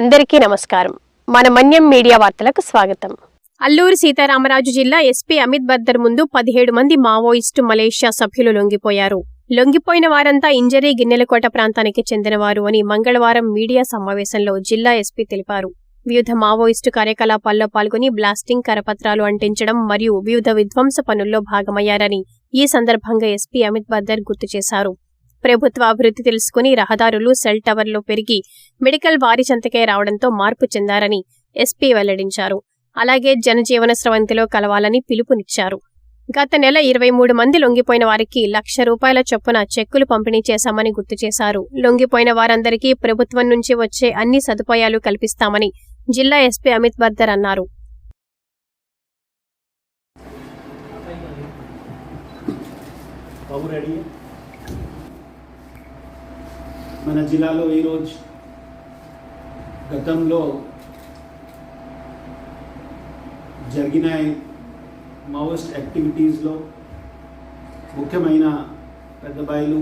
అందరికీ నమస్కారం. మన మన్యం మీడియా వార్తలకు స్వాగతం. అల్లూరు సీతారామరాజు జిల్లా ఎస్పీ అమిత్ బద్దర్ ముందు పదిహేడు మంది మావోయిస్టు మలేషియా సభ్యులు లొంగిపోయారు. లొంగిపోయిన వారంతా ఇంజరీ గిన్నెలకోట ప్రాంతానికి చెందినవారు అని మంగళవారం మీడియా సమావేశంలో జిల్లా ఎస్పీ తెలిపారు. వివిధ మావోయిస్టు కార్యకలాపాల్లో పాల్గొని బ్లాస్టింగ్ కరపత్రాలు అంటించడం మరియు వివిధ విధ్వంస పనుల్లో భాగమయ్యారని ఈ సందర్భంగా ఎస్పీ అమిత్ బద్దర్ గుర్తు చేశారు. ప్రభుత్వ అభివృద్ధి తెలుసుకుని రహదారులు సెల్ టవర్లో పెరిగి మెడికల్ వారి చెంతకే రావడంతో మార్పు చెందారని ఎస్పీ వెల్లడించారు. అలాగే జనజీవన స్రవంతిలో కలవాలని పిలుపునిచ్చారు. గత నెల ఇరవై మూడు మంది లొంగిపోయిన వారికి లక్ష రూపాయల చొప్పున చెక్కులు పంపిణీ చేశామని గుర్తు చేశారు. లొంగిపోయిన వారందరికీ ప్రభుత్వం నుంచి వచ్చే అన్ని సదుపాయాలు కల్పిస్తామని జిల్లా ఎస్పీ అమిత్ బర్దర్ అన్నారు. మన జిల్లాలో ఈరోజు గతంలో జరిగిన మావోయిస్ట్ యాక్టివిటీస్లో ముఖ్యమైన Peddabayilu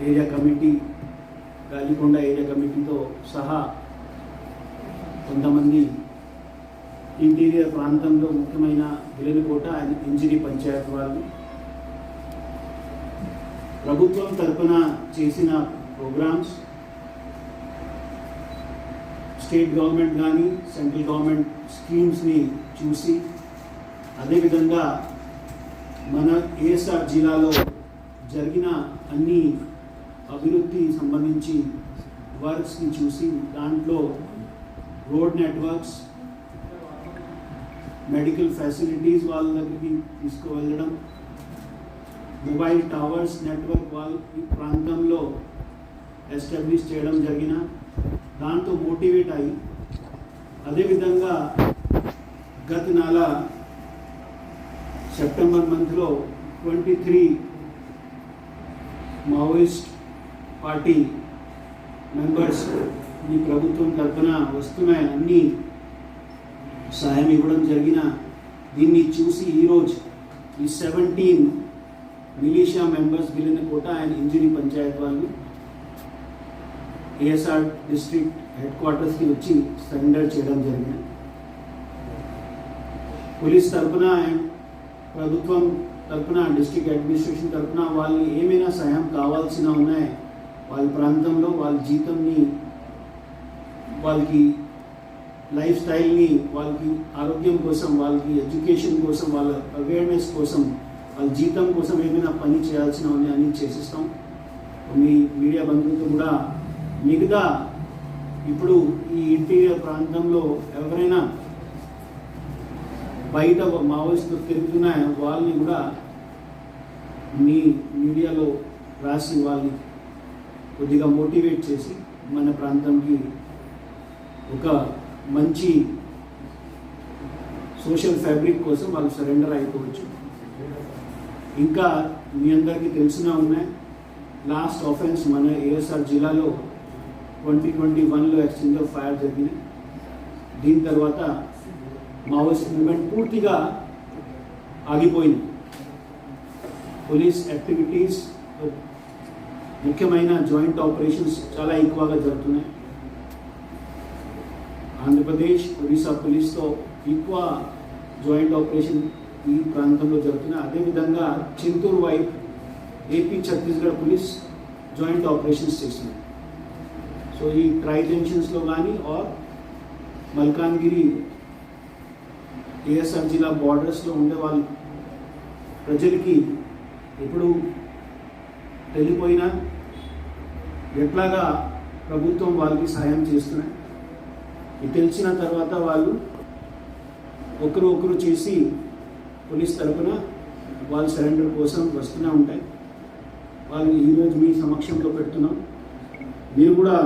area committee Galikonda area కమిటీతో సహా కొంతమంది ఇంటీరియర్ ప్రాంతంలో ముఖ్యమైన విలనికోట అండ్ ఇంజిరీ పంచాయత్ వాళ్ళు ప్రభుత్వం తరఫున చేసిన ప్రోగ్రామ్స్ స్టేట్ గవర్నమెంట్ కానీ సెంట్రల్ గవర్నమెంట్ స్కీమ్స్ని చూసి అదేవిధంగా మన ఏఎస్ఆర్ జిల్లాలో జరిగిన అన్ని అభివృద్ధి సంబంధించి వర్క్స్ని చూసి దాంట్లో రోడ్ నెట్వర్క్స్ మెడికల్ ఫెసిలిటీస్ వాళ్ళ దగ్గరికి తీసుకువెళ్ళడం మొబైల్ టవర్స్ నెట్వర్క్ వాళ్ళ ఈ ప్రాంతంలో ఎస్టాబ్లిష్ చేయడం జరిగిన దాంతో మోటివేట్ అయ్యి అదేవిధంగా గత నెల సెప్టెంబర్ మంత్లో twenty three Maoist party members ఈ ప్రభుత్వం తరఫున వస్తున్న అన్ని సహాయం ఇవ్వడం జరిగిన దీన్ని చూసి ఈరోజు ఈ seventeen militia members Kota and Injari panchayat వాళ్ళు ఏఎస్ఆర్ డిస్ట్రిక్ట్ హెడ్ క్వార్టర్స్కి వచ్చి సరెండర్ చేయడం జరిగింది. పోలీస్ తరఫున అండ్ ప్రభుత్వం తరఫున డిస్ట్రిక్ట్ అడ్మినిస్ట్రేషన్ తరఫున వాళ్ళు ఏమైనా సహాయం కావాల్సిన ఉన్నాయి వాళ్ళ ప్రాంతంలో వాళ్ళ జీతంని వాళ్ళకి లైఫ్ స్టైల్ని వాళ్ళకి ఆరోగ్యం కోసం వాళ్ళకి ఎడ్యుకేషన్ కోసం వాళ్ళ అవేర్నెస్ కోసం వాళ్ళ జీతం కోసం ఏమైనా పని చేయాల్సిన ఉన్నాయి అని చేసిస్తాం. మీ మీడియా బంధువులతో కూడా మిగతా ఇప్పుడు ఈ ఇంటీరియర్ ప్రాంతంలో ఎవరైనా బయట మావోయిస్టులు తిరుగుతున్నాయో వాళ్ళని కూడా మీ మీడియాలో రాసి వాళ్ళని కొద్దిగా మోటివేట్ చేసి మన ప్రాంతంకి ఒక మంచి సోషల్ ఫ్యాబ్రిక్ కోసం వాళ్ళు సరెండర్ అయిపోవచ్చు. ఇంకా మీ అందరికీ తెలిసినా ఉన్నాయి. లాస్ట్ ఆఫెన్స్ మన ఏఎస్ఆర్ జిల్లాలో ట్వంటీ ట్వంటీ వన్లో ఎక్స్చేంజ్ ఆఫ్ ఫైర్ జరిగింది. దీని తర్వాత మావోయిస్ట్ మూమెంట్ పూర్తిగా ఆగిపోయింది. పోలీస్ యాక్టివిటీస్ ముఖ్యమైన జాయింట్ ఆపరేషన్స్ చాలా ఎక్కువగా జరుగుతున్నాయి. ఆంధ్రప్రదేశ్ ఒడిశా పోలీస్తో ఎక్కువ జాయింట్ ఆపరేషన్ ఈ ప్రాంతంలో జరుగుతున్నాయి. అదేవిధంగా చింతూరు వైపు AP Chhattisgarh police joint operations చేస్తున్నాయి. సో ఈ ట్రై జంక్షన్స్లో కానీ ఆర్ మల్కాన్గిరి ఏఎస్ఆర్ జిల్లా బార్డర్స్లో ఉండే వాళ్ళు ప్రజలకి ఎప్పుడు వెళ్ళిపోయినా ఎట్లాగా ప్రభుత్వం వాళ్ళకి సాయం చేస్తున్నాయి ఇది తెలిసిన తర్వాత వాళ్ళు ఒకరు ఒకరు చేసి పోలీస్ తరఫున వాళ్ళు సరెండర్ కోసం వస్తూనే ఉంటాయి. వాళ్ళు ఈరోజు మీ సమక్షంలో పెడుతున్నాం. మీరు కూడా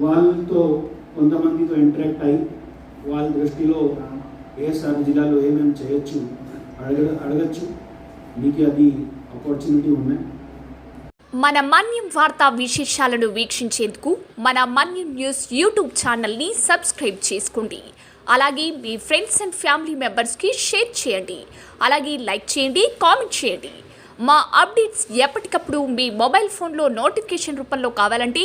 వాళ్ళతో కొంతమందితో ఇంటరాక్ట్ అయ్యి వాళ్ళ దృష్టిలో ఏఎస్ఆర్ జిల్లాలో ఏమేమి చేయొచ్చు అడగ అడగచ్చు. మీకు అది ఆపర్చునిటీ ఉన్నాయి మన మన్యం వార్తా విశేషాలను వీక్షించేందుకు మన మన్యం న్యూస్ యూట్యూబ్ ఛానల్ని సబ్స్క్రైబ్ చేసుకోండి. అలాగే మీ ఫ్రెండ్స్ అండ్ ఫ్యామిలీ మెంబర్స్కి షేర్ చేయండి. అలాగే లైక్ చేయండి కామెంట్ చేయండి. మా అప్డేట్స్ ఎప్పటికప్పుడు మీ మొబైల్ ఫోన్లో నోటిఫికేషన్ రూపంలో కావాలంటే